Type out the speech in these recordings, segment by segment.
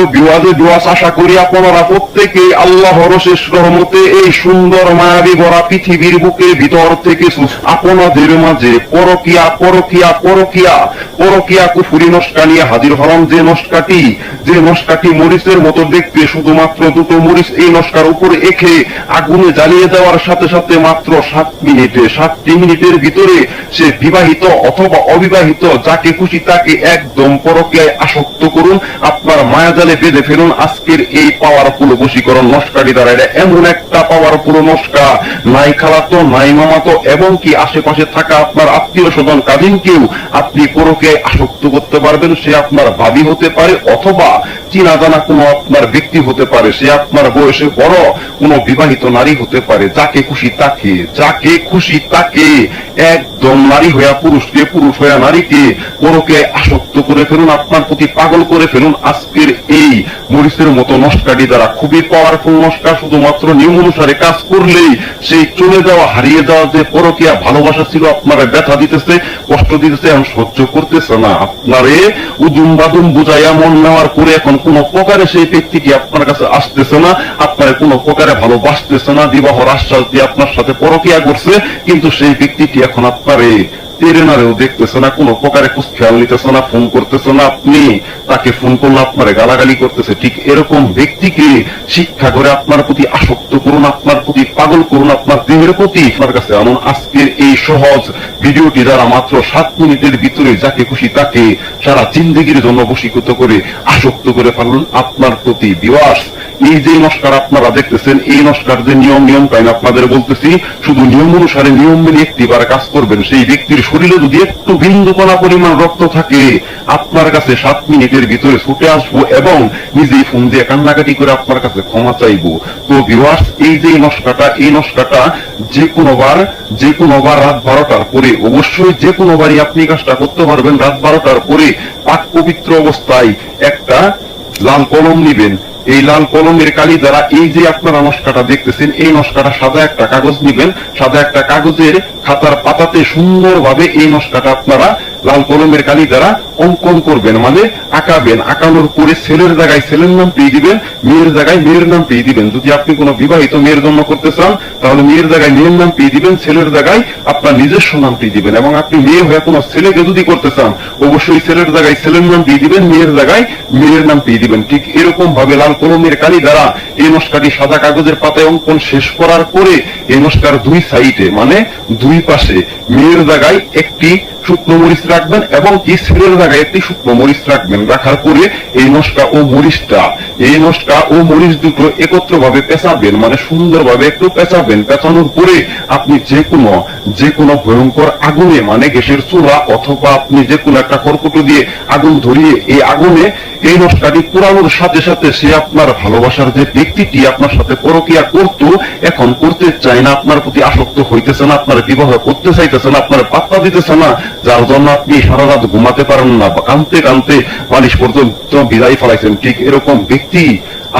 প্রিয় বিওয়াজে বিওয়াজ আশা করি আপনারা প্রত্যেকে আল্লাহর শেষ রহমতে এই সুন্দর মায়াবী ভরা পৃথিবীর বুকে ভিতর থেকে আপনাদের মাঝে পরকিয়া পরকিয়া পরকিয়া পরকিয়া কুফুরি নস্কা নিয়ে হাজির হলাম। যে নস্কাটি যে নস্কাটি মরিচের মতো দেখতে শুধুমাত্র দুটো মরিচ এই নস্কার উপরে এখে আগুনে জ্বালিয়ে দেওয়ার সাথে সাথে মাত্র সাত মিনিটে, সাতটি মিনিটের ভিতরে সে বিবাহিত অথবা অবিবাহিত যাকে খুশি তাকে একদম পরকিয়ায় আসক্ত করুন। আপনার মায়াজালে বেঁধে ফেলুন আজকের এই পাওয়ারফুল বশীকরণ নস্কারি দ্বারা। এটা এমন একটা পাওয়ারফুল নস্কা নাই খালাতো নাই মামাতো এবং কি আশেপাশে থাকা আপনার আত্মীয় স্বজন কাজিনকেও আপনি পরকিয়ায় আসক্ত করতে পারবেন, সে আপনার ভাবি হতে পারে, অথবা চিনা জানা কোনো আপনার ব্যক্তি হতে পারে, সে আপনার বয়সে বড় কোনো বিবাহিত নারী হতে পারে। যাকে খুশি তাকে, যাকে খুশি তাকে। একদম নারী হইয়া পুরুষকে পুরুষ হইয়া নারীকে পরকে আসক্ত করে ফেলুন, আপনার প্রতি পাগল করে ফেলুন। আজকের এই মরিচের মতো নস্কাটি দ্বারা খুবই পাওয়ারফুল নস্কা, শুধুমাত্র নিয়ম অনুসারে কাজ করলেই সেই চলে যাওয়া, হারিয়ে যাওয়া যে পরকিয়া ভালোবাসা ছিল আপনারা ব্যথা দিতেছে, কষ্ট দিতেছে, এখন সহ্য করতেছে না। আপনারে উদুম বাদুম বুঝাইয়া মন নেওয়ার পরে এখন কোন প্রকারে সেই ব্যক্তিটি আপনার কাছে আসতেছে না? আপনার কোন প্রকারে ভালোবাসতেছে না? বিবাহর আশ্বাস দিয়ে আপনার সাথে পরকিয়া করছে, কিন্তু সেই ব্যক্তিটি এখন আপনারে তেরেনারেও দেখতেছে না, কোনো প্রকারে কুছ খেয়াল নিতেছে না, ফোন করতেছে না, আপনি তাকে ফোন করলে আপনারে গালাগালি করতেছে। ঠিক এরকম ব্যক্তিকে শিক্ষা করে আপনার প্রতি আসক্ত করুন, আপনার প্রতি পাগল করুন, আপনার দেহের প্রতি আপনার কাছে এমন আজকের এই সহজ ভিডিওটি দ্বারা মাত্র সাত মিনিটের ভিতরে যাকে খুশি তাকে সারা জিন্দগির জন্য বশীকৃত করে আসক্ত করে ফেলুন, আপনার প্রতি বিবাস এই যে নস্কার আপনারা দেখতেছেন, এই নস্কার যে নিয়ম নিয়ম কাইন আপনাদের বলতেছি, শুধু নিয়ম অনুসারে নিয়ম মেনে একটিবার কাজ করবেন, সেই ব্যক্তির শরীরে যদি একটু বিন্দুকণা পরিমাণ রক্ত থাকে, আপনার কাছে সাত মিনিটের ভিতরে ছুটে আসব এবং নিজেই ফোন দিয়ে কান্নাকাটি করে আপনার কাছে ক্ষমা চাইব। তো বিবাস এই যে নস্কাটা এই নস্কাটা যে কোনো বার, যে কোনো বার রাত বারোটার পরে অবশ্যই যে কোনো বারই আপনি কাজটা করতে পারবেন। রাত বারোটার পরে পাক পবিত্র অবস্থায় একটা লাল কলম নিবেন। এই লাল কলমের কালি দ্বারা এই যে আপনারা নস্কাটা দেখতেছেন, এই নস্কাটা সাদা একটা কাগজ নিবেন। সাদা একটা কাগজের খাতার পাতাতে সুন্দরভাবে এই নস্কাটা আপনারা লাল কলমের কালি দ্বারা অঙ্কন করবেন মানে আঁকাবেন, আঁকানোর পরে ছেলের জায়গায় ছেলের নাম পেয়ে দিবেন, মেয়ের জায়গায় মেয়ের নাম পেয়ে দিবেন। যদি আপনি কোনো বিবাহিত মেয়ের জন্য করতে চান, তাহলে মেয়ের জায়গায় মেয়ের নাম পেয়ে দিবেন, ছেলের জায়গায় আপনার নিজস্ব নাম পেয়ে দিবেন। এবং আপনি মেয়ে হয়ে কোনো ছেলেকে যদি করতে চান, অবশ্যই ছেলের জায়গায় ছেলের নাম পেয়ে দিবেন, মেয়ের জায়গায় মেয়ের নাম পেয়ে দিবেন। ঠিক এরকম ভাবে লাল কলমের কালি দ্বারা এই নস্কাটি সাদা কাগজের পাতায় অঙ্কন শেষ করার পরে এই নস্কার দুই সাইডে মানে দুই পাশে মেয়ের জায়গায় একটি শুকনো মরিচ রাখবেন এবং কি ছেলের জায়গায় একটি শুকনো মরিচ রাখবেন, রাখার পরে এই নস্কা ও মরিচটা, এই নস্কা ও মরিচ দুটো একত্র ভাবে পেঁচাবেন মানে সুন্দরভাবে একটু পেঁচাবেন, পেঁচানোর পরে আপনি যে কোনো যে কোনো ভয়ঙ্কর আগুনে মানে গ্যাসের চুলা অথবা আপনি যে কোনো একটা কর্কট দিয়ে আগুন ধরিয়ে এই আগুনে এই নস্কাটি পুরানোর সাথে সাথে সে আপনার ভালোবাসার যে ব্যক্তিটি আপনার সাথে পরকিয়া করত, এখন করতে চায় না, আপনার প্রতি আসক্ত হইতেছে না, আপনার বিবাহ করতে চাইতেছে না, আপনার পাত্তা দিতেছে না, যার জন্য আপনি সারা রাত ঘুমাতে পারেন না, বা কানতে কানতে বালিশ পর্যন্ত বিদায় ফেলাইছেন। ঠিক এরকম ব্যক্তি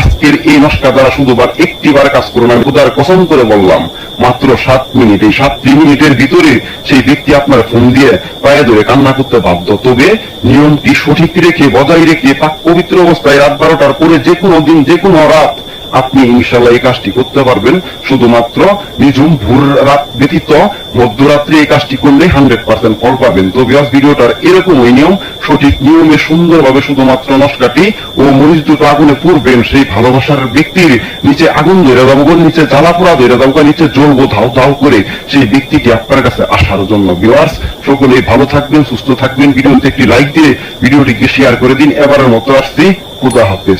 আজকের এই নস্কা দ্বারা শুধুবার একটি বার কাজ করুন, আমি উদার কসম করে বললাম, মাত্র সাত মিনিট। এই সাত মিনিটের ভিতরে সেই ব্যক্তি আপনার ফোন দিয়ে পায়ে ধরে কান্না করতে বাধ্য। তবে নিয়মটি সঠিক রেখে, বজায় রেখে, পাক পবিত্র অবস্থায় রাত বারোটার পরে যে কোনো দিন, যে কোনো রাত আপনি ইনশাল্লাহ এই কাজটি করতে পারবেন। শুধুমাত্র নিজুম ভোর রাত ব্যতীত মধ্যরাত্রে এই কাজটি করলে হান্ড্রেড পার্সেন্ট ফল পাবেন। তো বিয়াস ভিডিওটার এরকম ওই নিয়ম, সঠিক নিয়মে সুন্দরভাবে শুধুমাত্র নস্কাটি ও মরিচ দুটো আগুনে পুরবেন সেই ভালোবাসার ব্যক্তির নিচে আগুন ধরে যাব নিচে জ্বালা পোড়া ধরে যাব নিচে জ্বলবো ধাও ধাও করে, সেই ব্যক্তিটি আপনার কাছে আসার জন্য। বিওয়ার্স সকলে ভালো থাকবেন, সুস্থ থাকবেন। ভিডিওতে একটি লাইক দিয়ে ভিডিওটিকে শেয়ার করে দিন। এবারের মতো আসছি। খুদা হাফেজ।